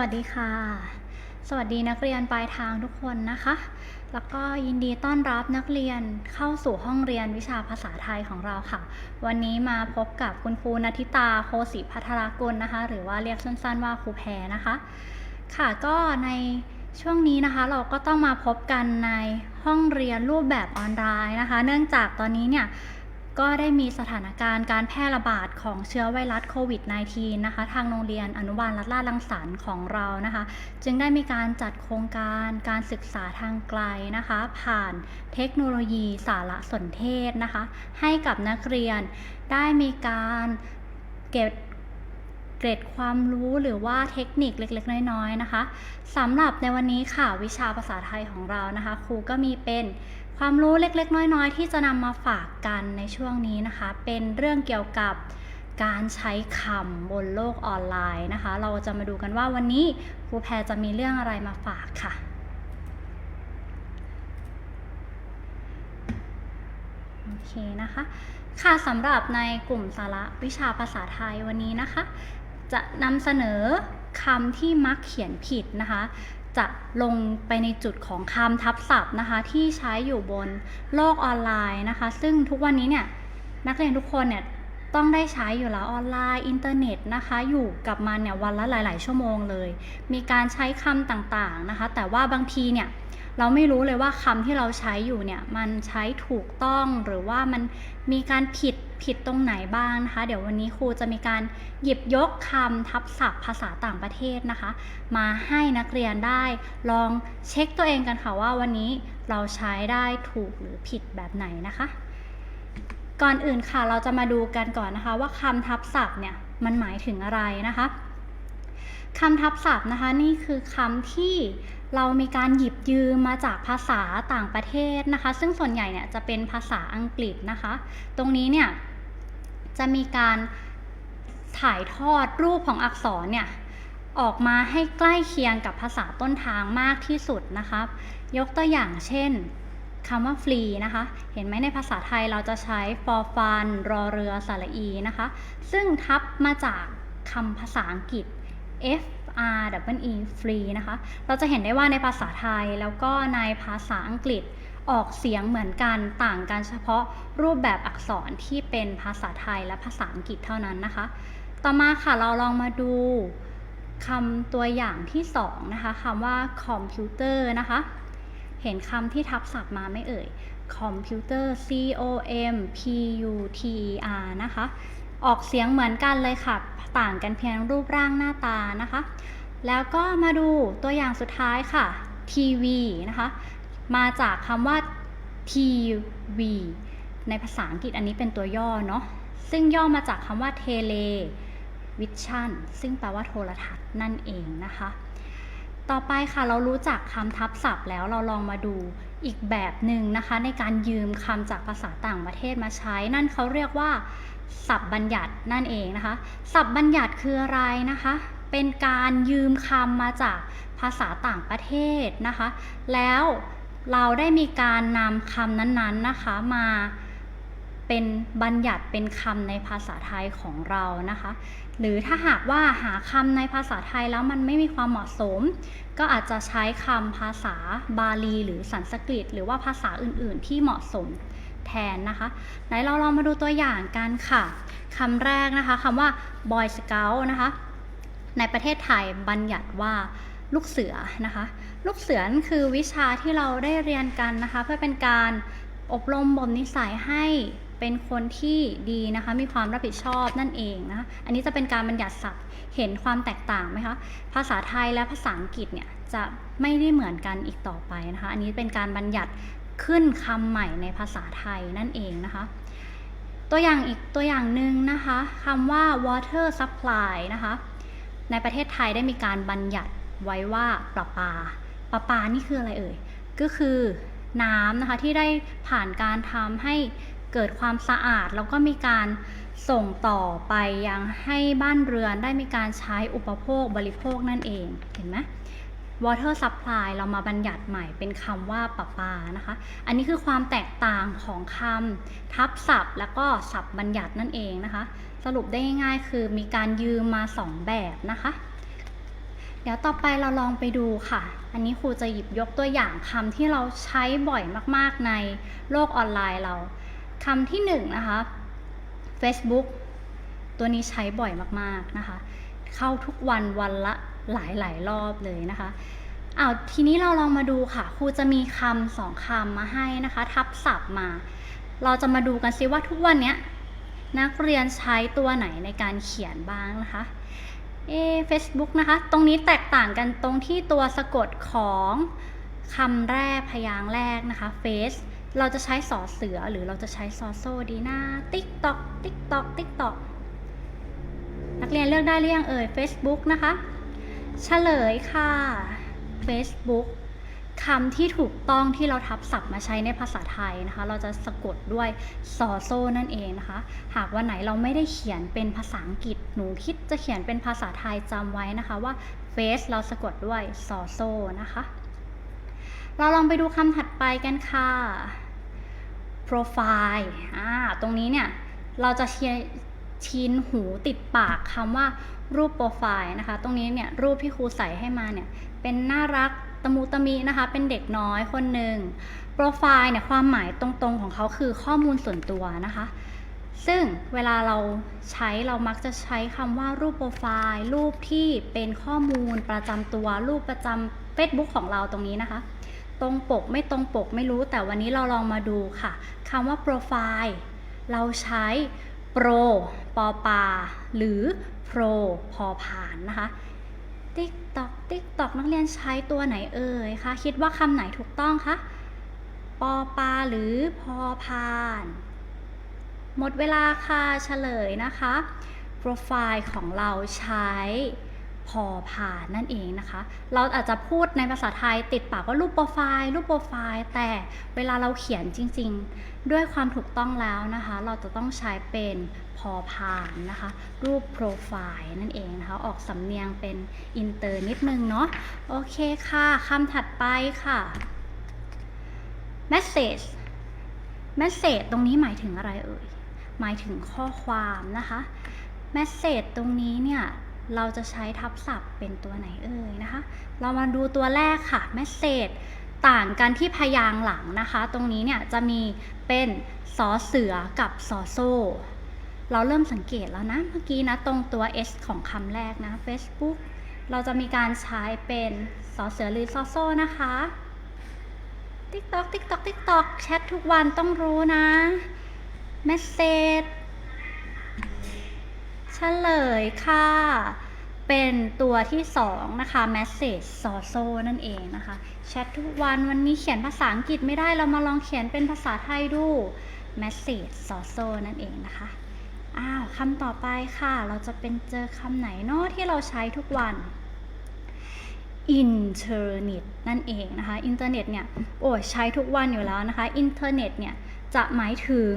วัสดีค่ะ สวัสดีนักเรียนปลายทางทุกคนนะคะ แล้วก็ยินดีต้อนรับนักเรียนเข้าสู่ห้องเรียนวิชาภาษาไทยของเราค่ะ วันนี้มาพบกับคุณครูนัทิตาโคศิพัทรกุลนะคะ หรือว่าเรียกสั้นๆว่าครูแพรนะคะ ค่ะก็ในช่วงนี้นะคะเราก็ต้องมาพบกันในห้องเรียนรูปแบบออนไลน์นะคะ เนื่องจากตอนนี้เนี่ย ก็ได้มีสถานการณ์การแพร่ระบาดของเชื้อไวรัสโควิด -19 นะคะ ทางโรงเรียนอนุบาลรัตนราชรังสรรค์ของเรานะคะ จึงได้มีการจัดโครงการการศึกษาทางไกลนะคะ ผ่านเทคโนโลยีสารสนเทศนะคะ ให้กับนักเรียนได้มีการเก็บเกร็ดความรู้หรือว่าเทคนิคเล็กๆ น้อยๆนะคะสำหรับในวันนี้ค่ะวิชาภาษาไทยของเรานะคะ ครูก็มีเป็น ความรู้เล็กๆ น้อยๆ ที่จะนำมาฝากกันในช่วงนี้นะคะ เป็นเรื่องเกี่ยวกับการใช้คำบนโลกออนไลน์นะคะ เราจะมาดูกันว่าวันนี้ครูแพรจะมีเรื่องอะไรมาฝากค่ะ โอเคนะคะ ค่ะสำหรับในกลุ่มสาระวิชาภาษาไทยวันนี้นะคะ จะนำเสนอคำที่มักเขียนผิดนะคะ จะลงไปในจุดของคำทับศัพท์นะคะ ที่ใช้อยู่บนโลกออนไลน์นะคะ ซึ่งทุกวันนี้เนี่ยนักเรียนทุกคนเนี่ยต้องได้ใช้อยู่แล้วออนไลน์อินเทอร์เน็ตนะคะ อยู่กับมันเนี่ยวันละหลาย ๆ ชั่วโมงเลย มีการใช้คำต่างๆนะคะ แต่ว่าบางทีเนี่ย เราไม่รู้เลยว่าคำที่เราใช้อยู่เนี่ยมันใช้ถูกต้องหรือว่ามันมีการผิดผิดตรงไหนบ้างนะคะ เดี๋ยววันนี้ครูจะมีการหยิบยกคำทับศัพท์ภาษาต่างประเทศนะคะ มาให้นักเรียนได้ลองเช็คตัวเองกันค่ะว่าวันนี้เราใช้ได้ถูกหรือผิดแบบไหนนะคะ ก่อนอื่นค่ะเราจะมาดูกันก่อนนะคะว่าคำทับศัพท์เนี่ยมันหมายถึงอะไรนะคะ คำทับศัพท์นะคะนี่คือคำที่เรามีการหยิบยืมมาจากภาษาต่างประเทศนะคะ ซึ่งส่วนใหญ่เนี่ยจะเป็นภาษาอังกฤษนะคะ ตรงนี้เนี่ยจะมีการถ่ายทอดรูปของอักษรเนี่ยออกมาให้ใกล้เคียงกับภาษาต้นทางมากที่สุดนะคะยกตัวอย่างเช่นคำว่าฟรีนะคะ เห็นไหมในภาษาไทยเราจะใช้ for fun รอเรือสระอีนะคะ ซึ่งทับมาจากคำภาษาอังกฤษ F R W E free นะคะ เราจะเห็นได้ว่าในภาษาไทยแล้วก็ในภาษาอังกฤษออกเสียงเหมือนกันต่างกันเฉพาะรูปแบบอักษรที่เป็นภาษาไทยและภาษาอังกฤษเท่านั้นนะคะ ต่อมาค่ะเราลองมาดูคำตัวอย่างที่สองนะคะคำว่าคอมพิวเตอร์นะคะ เห็นคำที่ทับศัพท์มาไม่เอ่ยคอมพิวเตอร์ C O M P U T E R นะคะ ออกเสียงเหมือนกันเลยค่ะ ต่างกันเพียงรูปร่างหน้าตานะคะ แล้วก็มาดูตัวอย่างสุดท้ายค่ะ ทีวีนะคะ มาจากคำว่า TV ในภาษาอังกฤษอันนี้เป็นตัวย่อเนาะ ซึ่งย่อมาจากคำว่า television ซึ่งแปลว่าโทรทัศน์นั่นเองนะคะ ต่อไปค่ะเรารู้จักคำทับศัพท์แล้วเราลองมาดูอีกแบบหนึ่งนะคะ ในการยืมคำจากภาษาต่างประเทศมาใช้ นั่นเขาเรียกว่า ศัพท์บัญญัตินั่นเองนะคะ ศัพท์บัญญัติคืออะไรนะคะ เป็นการยืมคำมาจากภาษาต่างประเทศนะคะ แล้วเราได้มีการนำคำนั้นๆนะคะมาเป็นบัญญัติเป็นคำในภาษาไทยของเรานะคะ หรือถ้าหากว่าหาคำในภาษาไทยแล้วมันไม่มีความเหมาะสม ก็อาจจะใช้คำภาษาบาลี หรือสันสกฤต หรือว่าภาษาอื่น ๆ ที่เหมาะสม แทนนะคะ ไหนเราลองมาดูตัวอย่างกันค่ะคำแรกนะคะคำว่า Boy Scout นะคะ ในประเทศไทยบัญญัติว่าลูกเสือนะคะ ลูกเสือนคือวิชาที่เราได้เรียนกันนะคะ เพื่อเป็นการอบรมบ่มนิสัยให้เป็นคนที่ดีนะคะ มีความรับผิดชอบนั่นเองนะคะอันนี้จะเป็นการบัญญัติศัพท์เห็นความแตกต่างไหมคะ ภาษาไทยและภาษาอังกฤษเนี่ยจะไม่ได้เหมือนกันอีกต่อไปนะคะ อันนี้เป็นการบัญญัติ ขึ้นคำใหม่ในภาษาไทยนั่นเองนะคะ ตัวอย่างอีกตัวอย่างหนึ่งนะคะคำว่า water supply นะคะ ในประเทศไทยได้มีการบัญญัติไว้ว่าประปา ประปานี่คืออะไรเอ่ย ก็คือน้ำนะคะที่ได้ผ่านการทำให้เกิดความสะอาด แล้วก็มีการส่งต่อไปยังให้บ้านเรือนได้มีการใช้อุปโภคบริโภคนั่นเอง เห็นไหม water supply เรามาบัญญัติใหม่เป็นคำว่าประปานะคะ อันนี้คือความแตกต่างของคำทับศัพท์ แล้วก็ศัพท์บัญญัตินั่นเองนะคะ สรุปได้ง่ายๆคือมีการยืมมา 2 แบบนะคะ เดี๋ยวต่อไปเราลองไปดูค่ะ อันนี้ครูจะหยิบยกตัวอย่างคำที่เราใช้บ่อยมากๆในโลกออนไลน์เราคำที่หนึ่งนะคะ Facebook ตัวนี้ใช้บ่อยมากๆนะคะ เข้าทุกวันวันละหลายๆรอบเลยนะคะเอาทีนี้เราลองมาดูค่ะครูจะมีคำสองคำมาให้นะคะ ทับศัพท์มา เราจะมาดูกันซิว่าทุกวันเนี้ยนักเรียนใช้ตัวไหนในการเขียนบ้างนะคะเอ Facebook นะคะ ตรงนี้แตกต่างกันตรงที่ตัวสะกดของคำแรกพยางค์แรกนะคะ Face เราจะใช้สอเสือหรือเราจะใช้ซอโซดีนะ TikTok TikTok TikTok นักเรียนเลือกได้หรือยังเอ่ย Facebook นะคะเฉลยค่ะ Facebook คำที่ถูกต้องที่เราทับศัพท์มาใช้ในภาษาไทยนะคะ เราจะสะกดด้วยซอโซนั่นเองนะคะ หากวันไหนเราไม่ได้เขียนเป็นภาษาอังกฤษ หนูคิดจะเขียนเป็นภาษาไทยจำไว้นะคะว่า face เราสะกดด้วยซอโซนะคะ เราลองไปดูคำถัดไปกันค่ะ profile อ่า ตรงนี้เนี่ย เราจะเชีนหูติดปากคำว่ารูปโปรไฟล์นะคะ ตรงนี้เนี่ยรูปที่ครูใส่ให้มาเนี่ยเป็นน่ารักตะมูตะมีนะคะ เป็นเด็กน้อยคนหนึ่งโปรไฟล์เนี่ยความหมายตรงๆของเขาคือข้อมูลส่วนตัวนะคะ ซึ่งเวลาเราใช้เรามักจะใช้คำว่ารูปโปรไฟล์ รูปที่เป็นข้อมูลประจำตัว รูปประจำ Facebook ของเราตรงนี้นะคะ ตรงปกไม่ตรงปกไม่รู้แต่วันนี้เราลองมาดูค่ะคำว่าโปรไฟล์เราใช้ โปรปอปา หรือโปรพอผ่านนะคะติ๊กตอกติ๊กตอกนักเรียนใช้ตัวไหนเอ่ยคะคิดว่าคำไหนถูกต้องคะปอปาหรือพอพาน หมดเวลาค่ะเฉลยนะคะ โปรไฟล์ของเราใช้ พอผ่านนั่นเองนะคะ เราอาจจะพูดในภาษาไทยติดปากว่ารูปโปรไฟล์รูปโปรไฟล์ แต่เวลาเราเขียนจริงๆ ด้วยความถูกต้องแล้วนะคะ เราจะต้องใช้เป็นพอผ่านนะคะ รูปโปรไฟล์นั่นเองนะคะ ออกสำเนียงเป็นอินเตอร์นิดนึงเนาะโอเคค่ะคำถัดไปค่ะ message message ตรงนี้หมายถึงอะไรเอ่ยหมายถึงข้อความนะคะ message ตรงนี้เนี่ย เราจะใช้ทับศัพท์เป็นตัวไหนเอ่ยนะคะ เรามาดูตัวแรกค่ะ message ต่างกันที่พยางค์หลังนะคะ ตรงนี้เนี่ยจะมีเป็นสอเสือกับสอโซ่ เราเริ่มสังเกตแล้วนะ เมื่อกี้นะตรงตัว s ของคำแรกนะ Facebook เราจะมีการใช้เป็นสอเสือหรือซอโซ่นะคะ TikTok TikTok TikTok แชททุกวันต้องรู้นะ Message เฉลยค่ะ เป็นตัวที่สองนะคะ message ซอโซนั่นเองนะคะแชททุกวันวันนี้เขียนภาษาอังกฤษไม่ได้เรามาลองเขียนเป็นภาษาไทยดู message ซอโซนั่นเองนะคะ อ้าวคำต่อไปค่ะ เราจะเป็นเจอคำไหนเนาะที่เราใช้ทุกวันอินเทอร์เน็ตนั่นเองนะคะ อินเทอร์เน็ตเนี่ย โอ้ใช้ทุกวันอยู่แล้วนะคะ อินเทอร์เน็ตเนี่ย จะหมายถึง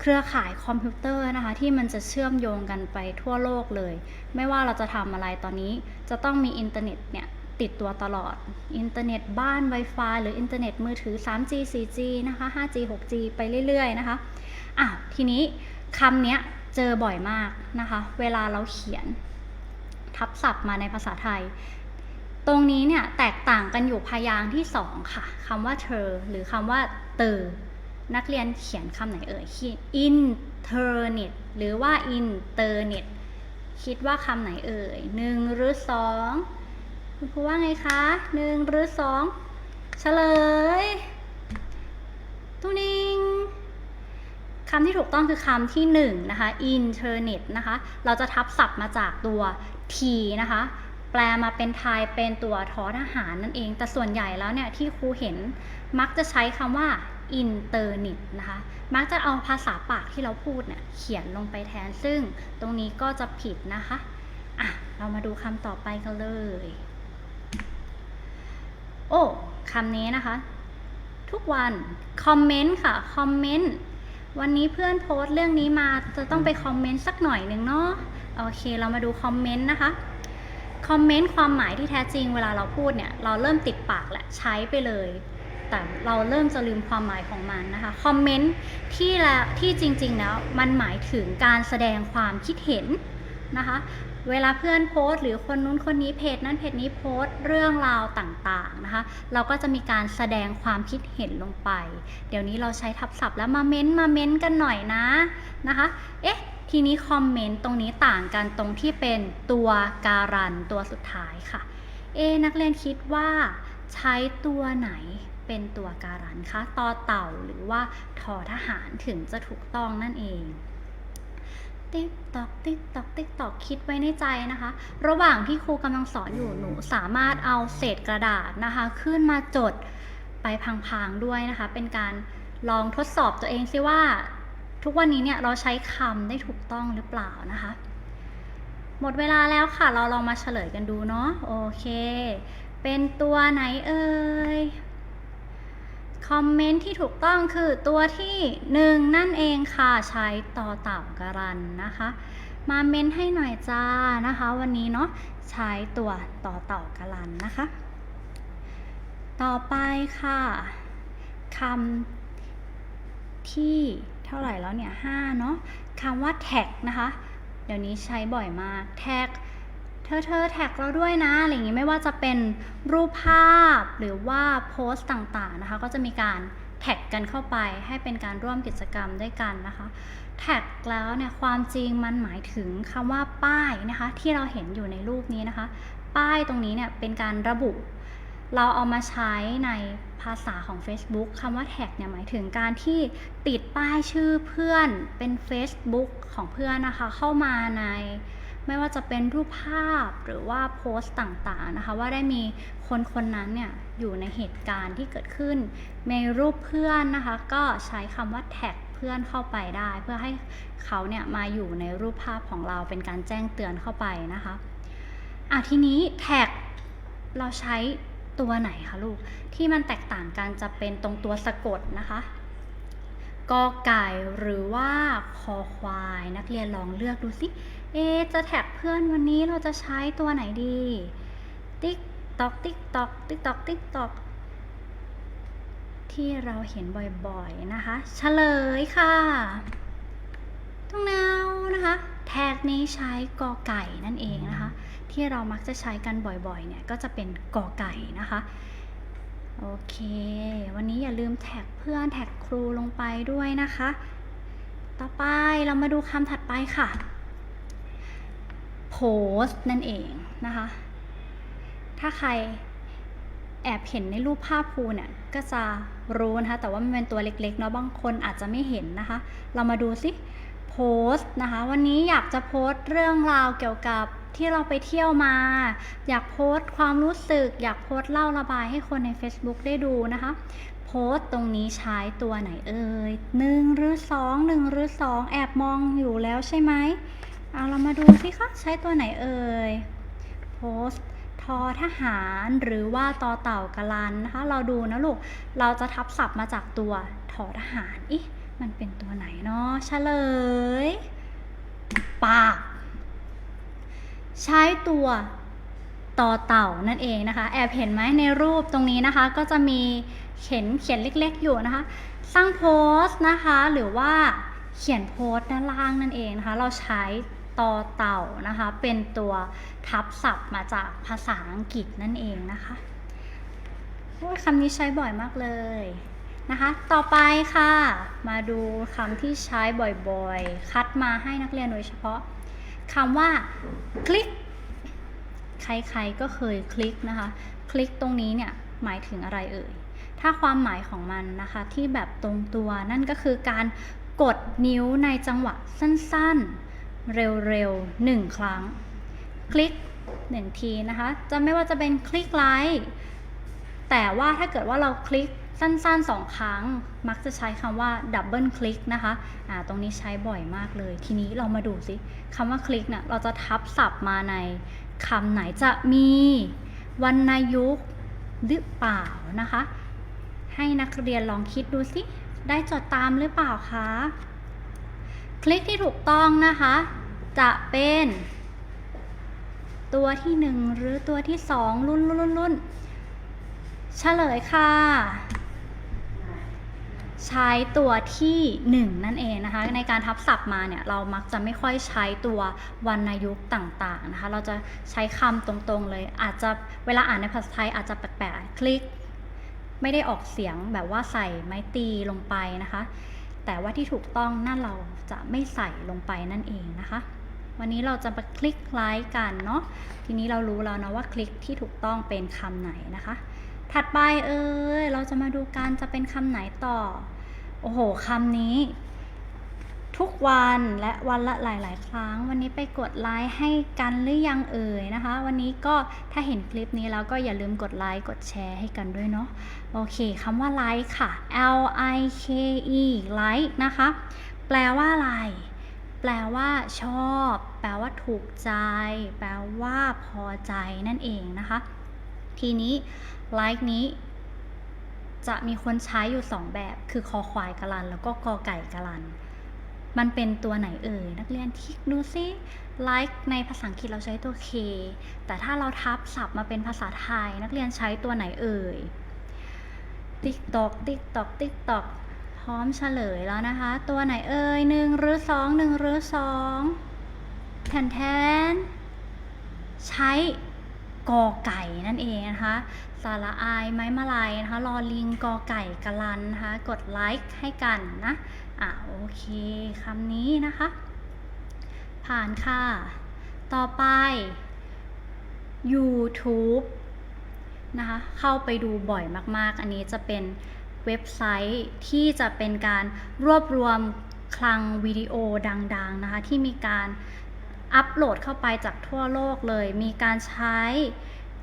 เครือข่ายคอมพิวเตอร์นะคะที่มันจะเชื่อมโยงกันไปทั่วโลกเลย ไม่ว่าเราจะทำอะไรตอนนี้จะต้องมีอินเทอร์เน็ตเนี่ยติดตัวตลอด อินเทอร์เน็ตบ้าน Wi-Fi หรืออินเทอร์เน็ตมือถือ 3G 4G นะคะ 5G 6G ไปเรื่อยๆนะคะอะทีนี้คำเนี้ยเจอบ่อยมากนะคะ เวลาเราเขียน ทับศัพท์มาในภาษาไทย ตรงนี้เนี่ยแตกต่างกันอยู่พยางค์ที่สองค่ะคำว่าเธอหรือคำว่าเตอ นักเรียนเขียนคำไหนเอ่ยอินเทอร์เน็ตหรือว่าอินเตอร์เน็ตคิดว่าคำไหนเอ่ยหนึ่งหรือสองคุณครูว่าไงคะหนึ่งหรือสองเฉลยตุ้นิงคำที่ถูกต้องคือคำที่หนึ่งนะคะอินเทอร์เน็ตนะคะ เราจะทับศัพท์มาจากตัว t นะคะ แปลมาเป็นไทยเป็นตัวทอทหารนั่นเอง แต่ส่วนใหญ่แล้วเนี่ยที่ครูเห็นมักจะใช้คำว่า อินเตอร์เน็ตนะคะ มักจะเอาภาษาปากที่เราพูดเนี่ยเขียนลงไปแทน ซึ่งตรงนี้ก็จะผิดนะคะ อะ เรามาดูคำต่อไปกันเลย โอ้คำนี้นะคะ ทุกวัน คอมเมนต์ค่ะ คอมเมนต์ วันนี้เพื่อนโพสต์เรื่องนี้มา จะต้องไปคอมเมนต์สักหน่อยหนึ่งเนาะ โอเค เรามาดูคอมเมนต์นะคะคอมเมนต์ความหมายที่แท้จริงเวลาเราพูดเนี่ย เราเริ่มติดปากแหละใช้ไปเลย แต่เราเริ่มจะลืมความหมายของมันนะคะคอมเมนต์ที่ละที่จริงๆแล้วมันหมายถึงการแสดงความคิดเห็นนะคะเวลาเพื่อนโพสต์หรือคนนู้นคนนี้เพจนั้นเพจนี้โพสต์เรื่องราวต่างๆนะคะ เราก็จะมีการแสดงความคิดเห็นลงไป เดี๋ยวนี้เราใช้ทับศัพท์แล้วมาเม้นมาเม้นกันหน่อยนะนะคะ เอ๊ะ ทีนี้คอมเมนต์ตรงนี้ต่างกันตรงที่เป็นตัวการันตัวสุดท้ายค่ะ เอะนักเรียนคิดว่าใช้ตัวไหน เป็นตัวการันค่ะต่อเต่าหรือว่าทอทหารถึงจะถูกต้องนั่นเอง ติ๊กตอกติ๊กตอกติ๊กตอกคิดไว้ในใจนะคะ ระหว่างที่ครูกำลังสอนอยู่หนูสามารถเอาเศษกระดาษนะคะ ขึ้นมาจดไปพังๆด้วยนะคะ เป็นการลองทดสอบตัวเองซิว่า ทุกวันนี้เนี่ยเราใช้คำได้ถูกต้องหรือเปล่านะคะหมดเวลาแล้วค่ะ เราลองมาเฉลยกันดูเนาะ โอเค เป็นตัวไหนเอ่ย คอมเมนต์ที่ถูกต้องคือตัวที่หนึ่งนั่นเองค่ะ ใช้ต่อเต่าการันนะคะ มาเม้นให้หน่อยจ้านะคะ วันนี้เนาะใช้ตัวต่อเต่าการันนะคะ ต่อไปค่ะคำที่เท่าไหร่แล้วเนี่ยห้าเนาะคำว่าแท็กนะคะ เดี๋ยวนี้ใช้บ่อยมากแท็ก เธอเธอแท็กเราด้วยนะอะไรอย่างนี้ไม่ว่าจะเป็นรูปภาพหรือว่าโพสต์ต่างๆนะคะ ก็จะมีการแท็กกันเข้าไปให้เป็นการร่วมกิจกรรมด้วยกันนะคะ แท็กแล้วเนี่ยความจริงมันหมายถึงคำว่าป้ายนะคะ ที่เราเห็นอยู่ในรูปนี้นะคะ ป้ายตรงนี้เนี่ยเป็นการระบุ เราเอามาใช้ในภาษาของ Facebook คำว่าแท็กเนี่ยหมายถึงการที่ติดป้ายชื่อเพื่อนเป็น Facebook ของเพื่อนนะคะ เข้ามาใน ไม่ว่าจะเป็นรูปภาพหรือว่าโพสต์ต่างๆนะคะ ว่าได้มีคนคนนั้นเนี่ยอยู่ในเหตุการณ์ที่เกิดขึ้น ในรูปเพื่อนนะคะ ก็ใช้คำว่าแท็กเพื่อนเข้าไปได้ เพื่อให้เขาเนี่ยมาอยู่ในรูปภาพของเราเป็นการแจ้งเตือนเข้าไปนะคะอะทีนี้แท็กเราใช้ตัวไหนคะลูก ที่มันแตกต่างกันจะเป็นตรงตัวสะกดนะคะกอไก่หรือว่าคอควายนักเรียนลองเลือกดูสิ เอจะแท็กเพื่อนวันนี้เราจะใช้ตัวไหนดี ติ๊กตอกติ๊กตอกติ๊กตอกติ๊กตอกที่เราเห็นบ่อยๆนะคะเฉลยค่ะต้องแนวนะคะ แท็กนี้ใช้กอไก่นั่นเองนะคะ ที่เรามักจะใช้กันบ่อยๆเนี่ยก็จะเป็นกอไก่นะคะโอเค วันนี้อย่าลืมแท็กเพื่อนแท็กครูลงไปด้วยนะคะ ต่อไปเรามาดูคำถัดไปค่ะ โพสต์นั่นเองนะคะ ถ้าใครแอบเห็นในรูปภาพครูเนี่ยก็จะรู้นะคะ แต่ว่ามันเป็นตัวเล็กๆเนาะบางคนอาจจะไม่เห็นนะคะ เรามาดูสิโพสต์นะคะ วันนี้อยากจะโพสต์เรื่องราวเกี่ยวกับที่เราไปเที่ยวมา อยากโพสต์ความรู้สึก อยากโพสต์เล่าระบายให้คนใน Facebook ได้ดูนะคะ โพสต์ตรงนี้ใช้ตัวไหนเอ่ยหนึ่งหรือสองหนึ่งหรือสองแอบมองอยู่แล้วใช่ไหม เอาเรามาดูสิคะ ใช้ตัวไหนเอ่ยโพสต์ทอทหารหรือว่าตอเต่ากะลันนะคะ เราดูนะลูก เราจะทับศัพท์มาจากตัวทอทหารอิมันเป็นตัวไหนเนาะเฉลย ปาก ใช้ตัวต่อเต่านั่นเองนะคะ แอบเห็นไหมในรูปตรงนี้นะคะ ก็จะมีเขียนเขียนเล็กๆอยู่นะคะ สร้างโพสต์นะคะหรือว่าเขียนโพสต์ด้านล่างนั่นเองนะคะ เราใช้ ต่อเต่านะคะ เป็นตัวทับศัพท์มาจากภาษาอังกฤษนั่นเองนะคะคำนี้ใช้บ่อยมากเลยนะคะ ต่อไปค่ะ มาดูคำที่ใช้บ่อยๆ คัดมาให้นักเรียนโดยเฉพาะคำว่าคลิก ใครๆก็เคยคลิกนะคะ คลิกตรงนี้เนี่ยหมายถึงอะไรเอ่ย ถ้าความหมายของมันนะคะที่แบบตรงตัวนั่นก็คือการกดนิ้วในจังหวะสั้นๆ เร็วๆหนึ่งครั้ง คลิกหนึ่งทีนะคะจะไม่ว่าจะเป็นคลิกไลค์แต่ว่าถ้าเกิดว่าเราคลิกสั้นๆสองครั้ง มักจะใช้คำว่าดับเบิลคลิกนะคะอ่าตรงนี้ใช้บ่อยมากเลย ทีนี้เรามาดูสิคำว่าคลิกเนี่ยเราจะทับศัพท์มาในคำไหนจะมีวรรณยุกต์หรือเปล่านะคะ ให้นักเรียนลองคิดดูสิได้จดตามหรือเปล่าคะ คลิกที่ถูกต้องนะคะ จะเป็น ตัวที่หนึ่งหรือตัวที่สองรุ่นรุ่นรุ่นรุ่นเฉลยค่ะ ใช้ตัวที่หนึ่งนั่นเองนะคะ ในการทับศัพท์มาเนี่ย เรามักจะไม่ค่อยใช้ตัววรรณยุกต์ต่างๆนะคะ เราจะใช้คำตรงๆเลย อาจจะเวลาอ่านในภาษาไทยอาจจะแปลกๆคลิก ไม่ได้ออกเสียงแบบว่าใส่ไม้ตีลงไปนะคะแต่ว่าที่ถูกต้องนั่นเราจะไม่ใส่ลงไปนั่นเองนะคะ วันนี้เราจะมาคลิกไลค์กันเนาะทีนี้เรารู้แล้วนะว่าคลิกที่ถูกต้องเป็นคำไหนนะคะ ถัดไปเอ้ยเราจะมาดูกันจะเป็นคำไหนต่อ โอ้โหคำนี้ ทุกวันและวันละหลาย ๆ ครั้ง วันนี้ไปกดไลค์ให้กันหรือยังเอ่ยนะคะ วันนี้ก็ถ้าเห็นคลิปนี้แล้วก็อย่าลืมกดไลค์กดแชร์ให้กันด้วยเนาะโอเคคำว่าไลค์ค่ะ L I K E ไลค์นะคะ แปลว่าอะไร แปลว่าชอบ แปลว่าถูกใจ แปลว่าพอใจนั่นเองนะคะ ทีนี้ like นี้ จะมีคนใช้อยู่ 2 แบบ คือคอควายกะลัน แล้วก็กอไก่กะลัน มันเป็นตัวไหนเอ่ย นักเรียนทิกดูซิ like ในภาษาอังกฤษเราใช้ตัว k แต่ถ้าเราทับศัพท์มาเป็นภาษาไทย นักเรียนใช้ตัวไหนเอ่ยติ๊กตอกติ๊กตอกติ๊กตอก ร้อมเฉลยแล้วนะคะ ตัวไหนเอ่ยหนึ่งหรือสองหนึ่งหรือสองแทนแทนใช้กอไก่นั่นเองนะคะ สาระอายไม้มาลายนะคะรอลิงกอไก่กะลันนะคะกดไลค์ให้กันนะอะโอเคคำนี้นะคะ ผ่านค่ะ ต่อไป YouTube นะคะ เข้าไปดูบ่อยมากๆ อันนี้จะเป็น เว็บไซต์ที่จะเป็นการรวบรวมคลังวิดีโอดังๆนะคะที่มีการอัปโหลดเข้าไปจากทั่วโลกเลย มีการใช้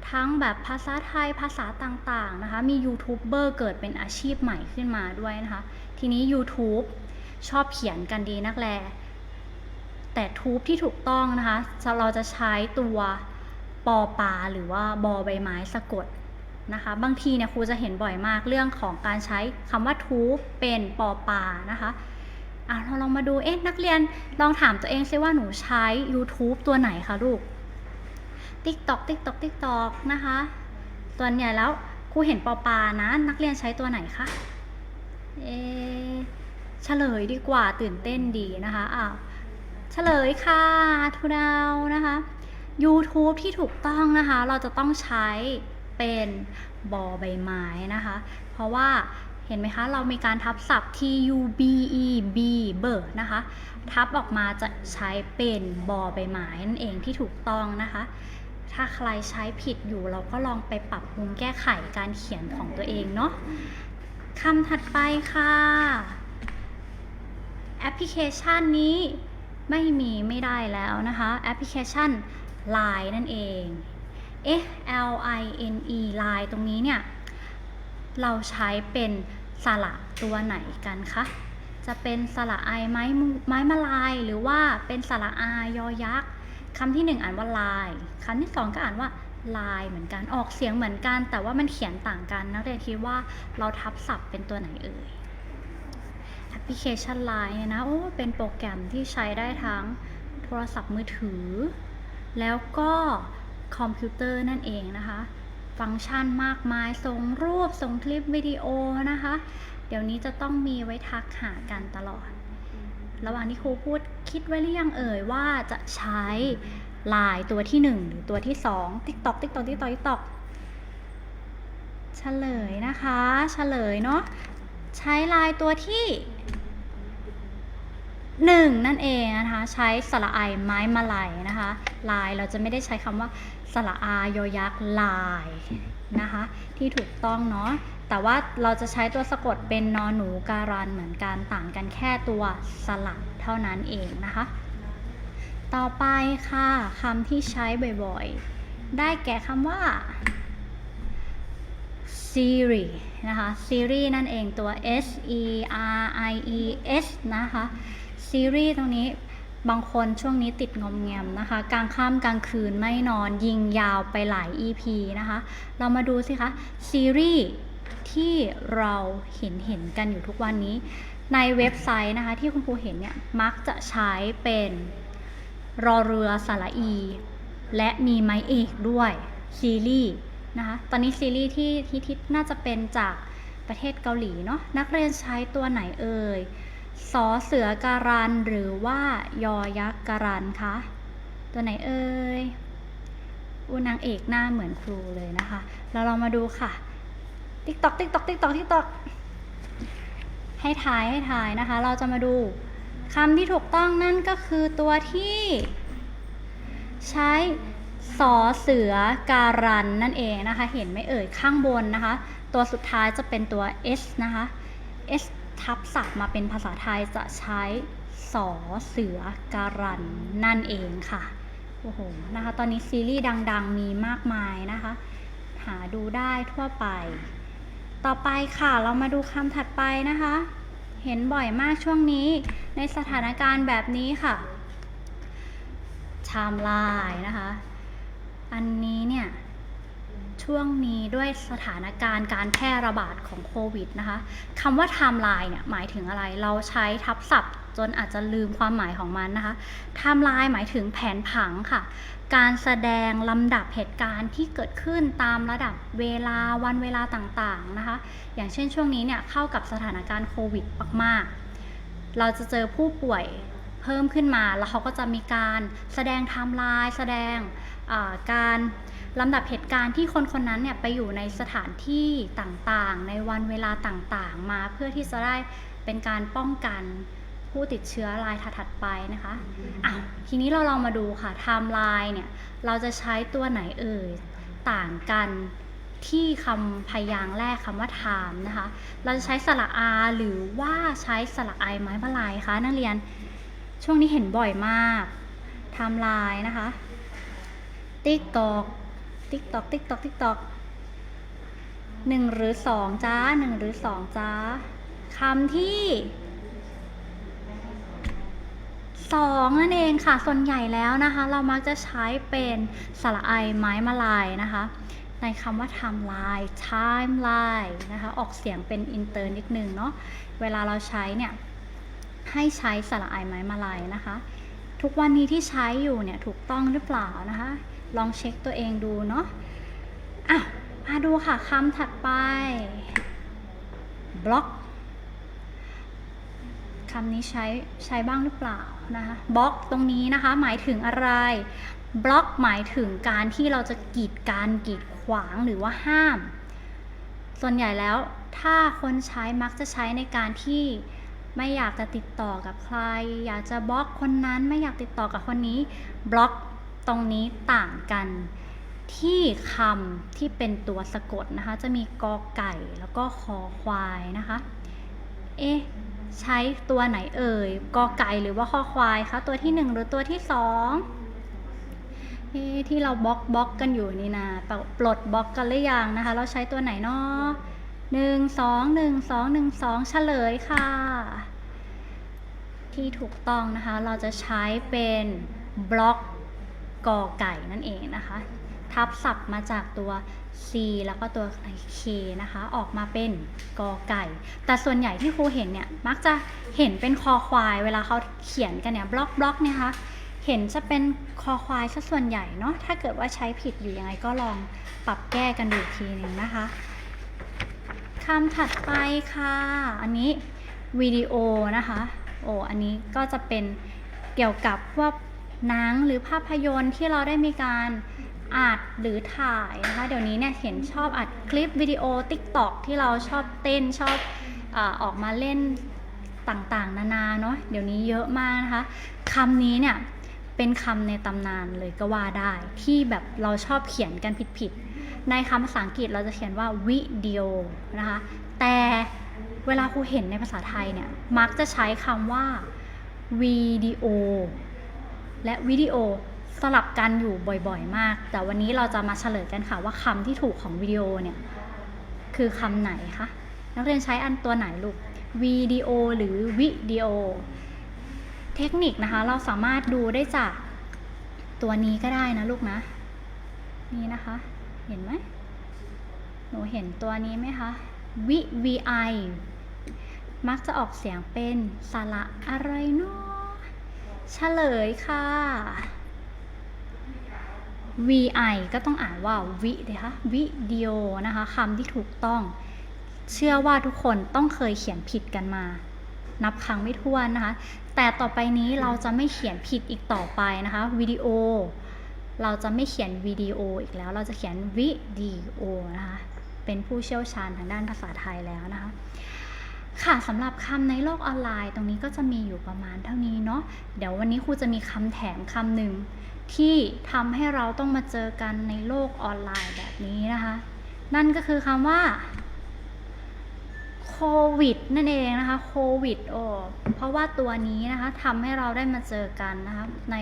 ทั้งแบบภาษาไทยภาษาต่างๆนะคะ มียูทูบเบอร์เกิดเป็นอาชีพใหม่ขึ้นมาด้วยนะคะ ทีนี้ YouTube ชอบเขียนกันดีนักแล แต่ทูบที่ถูกต้องนะคะจะเราจะใช้ตัวปอปลาหรือว่าบอใบไม้สะกด นะคะ บางทีเนี่ยครูจะเห็นบ่อยมากเรื่องของการใช้คำว่าทูบเป็นปอปานะคะอะเราลองมาดูเอ๊ะนักเรียนลองถามตัวเองซิว่าหนูใช้ YouTube ตัวไหนคะลูก TikTok TikTok TikTok นะคะส่วเนใหญ่แล้วครูเห็นปอปานะ นักเรียนใช้ตัวไหนคะเอะเฉลยดีกว่าตื่นเต้นดีนะคะอ้าวเฉลยค่ะทุดาวนะคะ YouTube ที่ถูกต้องนะคะ เราจะต้องใช้ เป็นบอใบไม้นะคะ เพราะว่าเห็นไหมคะ เรามีการทับศัพท์ T U B E B เบอร์นะคะ ทับออกมาจะใช้เป็นบอใบไม้นั่นเองที่ถูกต้องนะคะ ถ้าใครใช้ผิดอยู่เราก็ลองไปปรับปรุงแก้ไขการเขียนของตัวเองเนาะคำถัดไปค่ะ แอปพลิเคชันนี้ไม่มีไม่ได้แล้วนะคะ แอปพลิเคชัน Line นั่นเอง เอ๊ะ L I N E Line ตรงนี้เนี่ย เราใช้เป็นสระตัวไหนกันคะ จะเป็นสระไอไม้ไม้มาลาย หรือว่าเป็นสระอายอยักษ์คำที่หนึ่งอ่านว่าลายคำที่สองก็อ่านว่าลายเหมือนกัน ออกเสียงเหมือนกัน แต่ว่ามันเขียนต่างกันนักเรียนคิดว่าเราทับศัพท์เป็นตัวไหนเอ่ยแอปพลิเคชัน Line เนี่ยนะ โอ้ เป็นโปรแกรมที่ใช้ได้ทั้งโทรศัพท์มือถือ แล้วก็ คอมพิวเตอร์นั่นเองนะคะ ฟังก์ชันมากมาย ส่งรูป ส่งคลิปวิดีโอนะคะ เดี๋ยวนี้จะต้องมีไว้ทักหากันตลอด ระหว่างที่ครูพูดคิดไว้หรือยังเอ่ยว่าจะใช้ลายตัวที่ 1 หรือตัวที่ 2 TikTok TikTok TikTok TikTok เฉลยนะคะ เฉลยเนาะใช้ลายตัวที่ หนึ่งนั่นเองนะคะ ใช้สระไอไม้มาลายนะคะ ลายเราจะไม่ได้ใช้คำว่าสระอายอยักษ์ลายนะคะ ที่ถูกต้องเนาะแต่ว่าเราจะใช้ตัวสะกดเป็นนอหนูการันเหมือนกันต่างกันแค่ตัวสระเท่านั้นเองนะคะ ต่อไปค่ะคำที่ใช้บ่อยๆ ได้แก่คำว่า Siri นะคะ Siri นั่นเองตัว S E R I E S นะคะ Siri ตรงนี้บางคนช่วงนี้ติดงอมแงมนะคะกลางค่ำกลางคืนไม่นอนยิงยาวไปหลาย EP นะคะ เรามาดูสิคะ ซีรีส์ที่เราเห็นเห็นกันอยู่ทุกวันนี้ ในเว็บไซต์นะคะ ที่คุณครูเห็นเนี่ย มักจะใช้เป็นรอเรือสระอี และมีไม้เอกด้วยซีรีส์นะคะ ตอนนี้ซีรีส์ที่ที่ที่น่าจะเป็นจากประเทศเกาหลีเนาะนักเรียนใช้ตัวไหนเอ่ย สอเสือการันหรือว่ายอยักษ์การันคะ ตัวไหนเอ่ยอูนางเอกหน้าเหมือนครูเลยนะคะ แล้วเรามาดูค่ะ ติ๊กตอกติ๊กตอกติ๊กตอกติ๊กตอกให้ทายให้ทายนะคะ เราจะมาดูคำที่ถูกต้องนั่นก็คือตัวที่ ใช้สอเสือการันนั่นเองนะคะ เห็นไหมเอ่ยข้างบนนะคะ ตัวสุดท้ายจะเป็นตัว S นะคะ S ทับศัพท์มาเป็นภาษาไทยจะใช้สอเสือการันนั่นเองค่ะ โอ้โห นะคะ ตอนนี้ซีรีส์ดังๆ มีมากมายนะคะ หาดูได้ทั่วไป ต่อไปค่ะ เรามาดูคำถัดไปนะคะ เห็นบ่อยมากช่วงนี้ ในสถานการณ์แบบนี้ค่ะไทม์ไลน์นะคะ อันนี้เนี่ย ช่วงนี้ด้วยสถานการณ์การแพร่ระบาดของโควิดนะคะคำว่าไทม์ไลน์เนี่ยหมายถึงอะไร เราใช้ทับศัพท์จนอาจจะลืมความหมายของมันนะคะไทม์ไลน์หมายถึงแผนผังค่ะ การแสดงลำดับเหตุการณ์ที่เกิดขึ้นตามระดับเวลาวันเวลาต่างๆนะคะ อย่างเช่นช่วงนี้เนี่ยเข้ากับสถานการณ์โควิดมากๆ เราจะเจอผู้ป่วยเพิ่มขึ้นมาแล้วเขาก็จะมีการแสดงไทม์ไลน์แสดงการ ลำดับเหตุการณ์ที่คนคนนั้นเนี่ยไปอยู่ในสถานที่ต่างๆ ในวันเวลาต่างๆ มาเพื่อที่จะได้เป็นการป้องกันผู้ติดเชื้อรายถัดๆไปนะคะอ้าวทีนี้เราลองมาดูค่ะไทม์ไลน์เนี่ยเราจะใช้ตัวไหนเอ่ยต่างกันที่คำพยางค์แรกคำว่า time นะคะ เราจะใช้สระอาหรือว่าใช้สระไอไม้มะลายคะนักเรียน ช่วงนี้เห็นบ่อยมากไทม์ไลน์นะคะติ๊ก ติ๊กตอกติ๊กตอกติ๊กตอกหนึ่งหรือสองจ้าหนึ่งหรือสองจ้าคำที่สองนั่นเองค่ะ ส่วนใหญ่แล้วนะคะ เรามักจะใช้เป็นสระไอไม้มาลายนะคะ ในคำว่า timeline timeline นะคะ ออกเสียงเป็นอินเตอร์นิดนึงเนาะ เวลาเราใช้เนี่ย ให้ใช้สระไอไม้มาลายนะคะ ทุกวันนี้ที่ใช้อยู่เนี่ย ถูกต้องหรือเปล่านะคะ ลองเช็คตัวเองดูเนาะอะมาดูค่ะคำถัดไปบล็อกคำนี้ใช้ใช้บ้างหรือเปล่านะคะบล็อกตรงนี้นะคะ หมายถึงอะไรบล็อกหมายถึงการที่เราจะกีดการกีดขวางหรือว่าห้าม ส่วนใหญ่แล้วถ้าคนใช้มักจะใช้ในการที่ไม่อยากจะติดต่อกับใคร อยากจะบล็อกคนนั้นไม่อยากติดต่อกับคนนี้บล็อก ตรงนี้ต่างกันที่คำที่เป็นตัวสะกดนะคะ จะมีกอไก่แล้วก็คอควายนะคะ เอ๊ะใช้ตัวไหนเอ่ย กอไก่หรือว่าคอควายคะ ตัวที่หนึ่งหรือตัวที่สองที่เราบล็อกบล็อกกันอยู่นี่นะปลปลดบล็อกกันหรือยังนะคะ เราใช้ตัวไหนเนาะหนึ่งสองหนึ่งสองหนึ่งสองเฉลยค่ะ ที่ถูกต้องนะคะ เราจะใช้เป็นบล็อก กอไก่นั่นเองนะคะ ทับศัพท์มาจากตัว C แล้วก็ตัว K นะคะ ออกมาเป็นกอไก่ แต่ส่วนใหญ่ที่ครูเห็นเนี่ย มักจะเห็นเป็นคอควาย เวลาเขาเขียนกันเนี่ย บล็อกบล็อกเนี่ยคะเห็นจะเป็นคอควายซะส่วนใหญ่เนาะ ถ้าเกิดว่าใช้ผิดอยู่ยังไงก็ลองปรับแก้กันดูอีกทีหนึ่งนะคะคำถัดไปค่ะ อันนี้วิดีโอนะคะ โอ้ อันนี้ก็จะเป็นเกี่ยวกับพวก หนังหรือภาพยนตร์ที่เราได้มีการอัดหรือถ่ายนะคะ เดี๋ยวนี้เนี่ยเห็นชอบอัดคลิปวิดีโอ TikTok ที่เราชอบเต้นชอบอออกมาเล่นต่างๆ นานาเนาะเดี๋ยวนี้เยอะมากนะคะคำนี้เนี่ยเป็นคำในตำนานเลยก็ว่าได้ ที่แบบเราชอบเขียนกันผิดๆ ในคำภาษาอังกฤษเราจะเขียนว่าวิดีโอนะคะ แต่เวลาครูเห็นในภาษาไทยเนี่ยมักจะใช้คำว่าวิดีโอ และวิดีโอสลับกันอยู่บ่อยๆ มาก แต่วันนี้เราจะมาเฉลยกันค่ะว่าคำที่ถูกของวิดีโอเนี่ยคือคำไหนคะนักเรียนใช้อันตัวไหนลูกวิดีโอหรือวิดีโอ เทคนิคนะคะ เราสามารถดูได้จากตัวนี้ก็ได้นะลูกนะ นี่นะคะ เห็นไหมหนูเห็นตัวนี้ไหมคะวิ vi มักจะออกเสียงเป็นสระอะไรเนาะ เฉลยค่ะ vi ก็ต้องอ่านว่าวิเลยค่ะวิดีโอนะคะคำที่ถูกต้อง เชื่อว่าทุกคนต้องเคยเขียนผิดกันมา นับครั้งไม่ถ้วนนะคะ แต่ต่อไปนี้เราจะไม่เขียนผิดอีกต่อไปนะคะวิดีโอ เราจะไม่เขียนวิดีโออีกแล้ว เราจะเขียนวิดีโอนะคะ เป็นผู้เชี่ยวชาญทางด้านภาษาไทยแล้วนะคะ ค่ะสำหรับคำในโลกออนไลน์ ตรงนี้ก็จะมีอยู่ประมาณเท่านี้เนาะเดี๋ยววันนี้ครูจะมีคำแถมคำหนึ่งที่ทำให้เราต้องมาเจอกันในโลกออนไลน์แบบนี้นะคะ นั่นก็คือคำว่าโควิดนั่นเองนะคะโควิดโอ้เพราะว่าตัวนี้นะคะทำให้เราได้มาเจอกันนะคะใน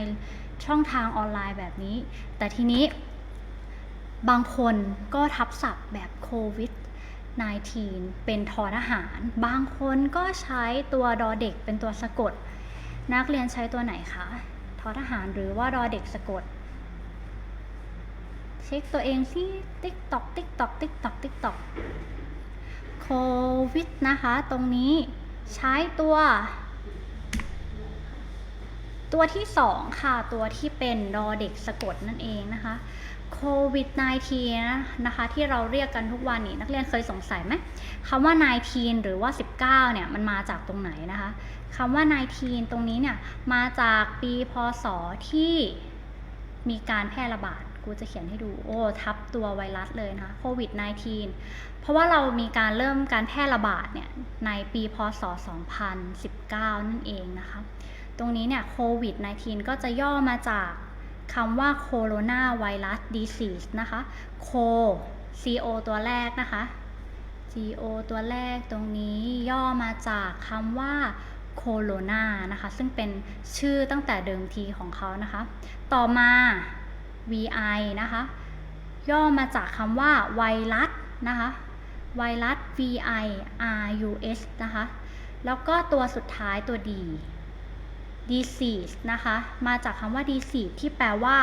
ช่องทางออนไลน์แบบนี้ แต่ทีนี้บางคนก็ทับศัพท์แบบโควิด 19 เป็นทอทหาร บางคนก็ใช้ตัวดอเด็กเป็นตัวสะกด นักเรียนใช้ตัวไหนคะทอทหารหรือว่าดอเด็กสะกด เช็คตัวเองสิติ๊กตอกติ๊กตอกติ๊กตอกติ๊กตอกโควิดนะคะ ตรงนี้ใช้ตัว ตัวที่สองค่ะ ตัวที่เป็นดอเด็กสะกดนั่นเองนะคะ โควิด -19 นะคะที่เราเรียกกันทุกวันนี้นักเรียนเคยสงสัยไหมคำว่า 19 หรือว่า 19 เนี่ยมันมาจากตรงไหนนะคะคำว่า 19 ตรงนี้เนี่ยมาจากปีพศที่มีการแพร่ระบาดกูจะเขียนให้ดูโอ้ทับตัวไวรัสเลยนะคะโควิด -19 เพราะว่าเรามีการเริ่มการแพร่ระบาดเนี่ยในปีพศ 2019 นั่นเองนะคะ ตรงนี้เนี่ยโควิด -19 ก็จะย่อมาจาก คำว่าโคโรนาไวรัสดีซีสนะคะโค CO ตัวแรกนะคะ CO ตัวแรกตรงนี้ย่อมาจากคำว่าโคโรนานะคะ ซึ่งเป็นชื่อตั้งแต่เดิมทีของเขานะคะ ต่อมา VI นะคะ ย่อมาจากคำว่าไวรัสนะคะ ไวรัส VI RUS นะคะ แล้วก็ตัวสุดท้ายตัว D disease นะคะ มาจากคำว่า disease ที่แปลว่า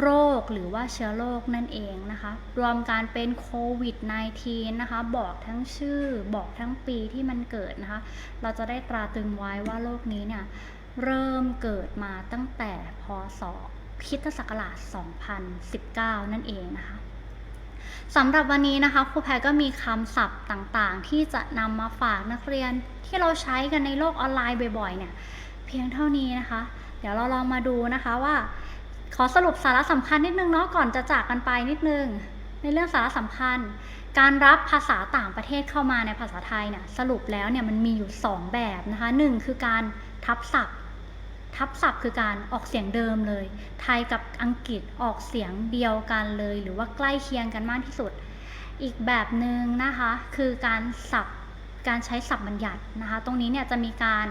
โรคหรือว่าเชื้อโรคนั่นเองนะคะ รวมการเป็นโควิด -19 นะคะ บอกทั้งชื่อ บอกทั้งปีที่มันเกิดนะคะ เราจะได้ตราตรึงไว้ว่าโรคนี้เนี่ย เริ่มเกิดมาตั้งแต่พศคริสตศักราช 2019 นั่นเองนะคะสำหรับวันนี้นะคะครูแพรก็มีคำศัพท์ต่างๆ ที่จะนำมาฝากนักเรียนที่เราใช้กันในโลกออนไลน์บ่อยๆเนี่ย พียงเท่านี้นะคะ เดี๋ยวเราลองมาดูนะคะว่า ขอสรุปสาระสำคัญนิดนึงเนาะก่อนจะจากกันไปนิดนึง ในเรื่องสาระสำคัญ การรับภาษาต่างประเทศเข้ามาในภาษาไทยเนี่ยสรุปแล้วเนี่ยมันมีอยู่ 2 แบบนะคะหนึ่งคือการทับศัพท์ ทับศัพท์คือการออกเสียงเดิมเลย ไทยกับอังกฤษออกเสียงเดียวกันเลย หรือว่าใกล้เคียงกันมากที่สุด อีกแบบหนึ่งนะคะคือการศัพท์การใช้ศัพท์บัญญัตินะคะ ตรงนี้เนี่ยจะมีการ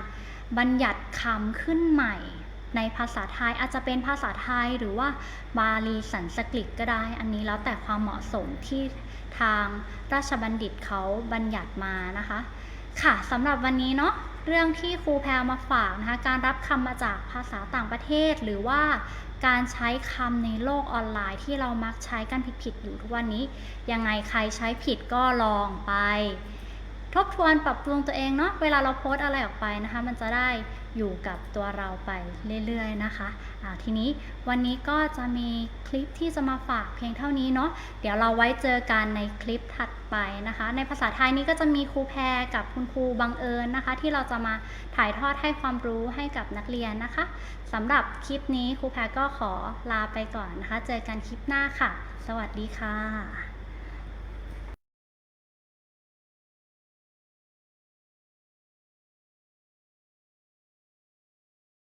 บัญญัติคำขึ้นใหม่ ในภาษาไทยอาจจะเป็นภาษาไทยหรือว่าบาลีสันสกฤตก็ได้ อันนี้แล้วแต่ความเหมาะสมที่ทางราชบัณฑิตเขาบัญญัติมานะคะ ค่ะสำหรับวันนี้เนาะเรื่องที่ครูแพรมาฝากนะคะการรับคำมาจากภาษาต่างประเทศ หรือว่าการใช้คำในโลกออนไลน์ที่เรามักใช้กันผิดๆอยู่ทุกวันนี้ ยังไงใครใช้ผิดก็ลองไป ทบทวนปรับปรุงตัวเองเนาะเวลาเราโพสอะไรออกไปนะคะ มันจะได้อยู่กับตัวเราไปเรื่อยๆนะคะอ่าทีนี้วันนี้ก็จะมีคลิปที่จะมาฝากเพียงเท่านี้เนาะเดี๋ยวเราไว้เจอกันในคลิปถัดไปนะคะ ในภาษาไทยนี้ก็จะมีครูแพรกับคุณครูบังเอิญนะคะ ที่เราจะมาถ่ายทอดให้ความรู้ให้กับนักเรียนนะคะสำหรับคลิปนี้ครูแพรก็ขอลาไปก่อนนะคะ เจอกันคลิปหน้าค่ะ สวัสดีค่ะ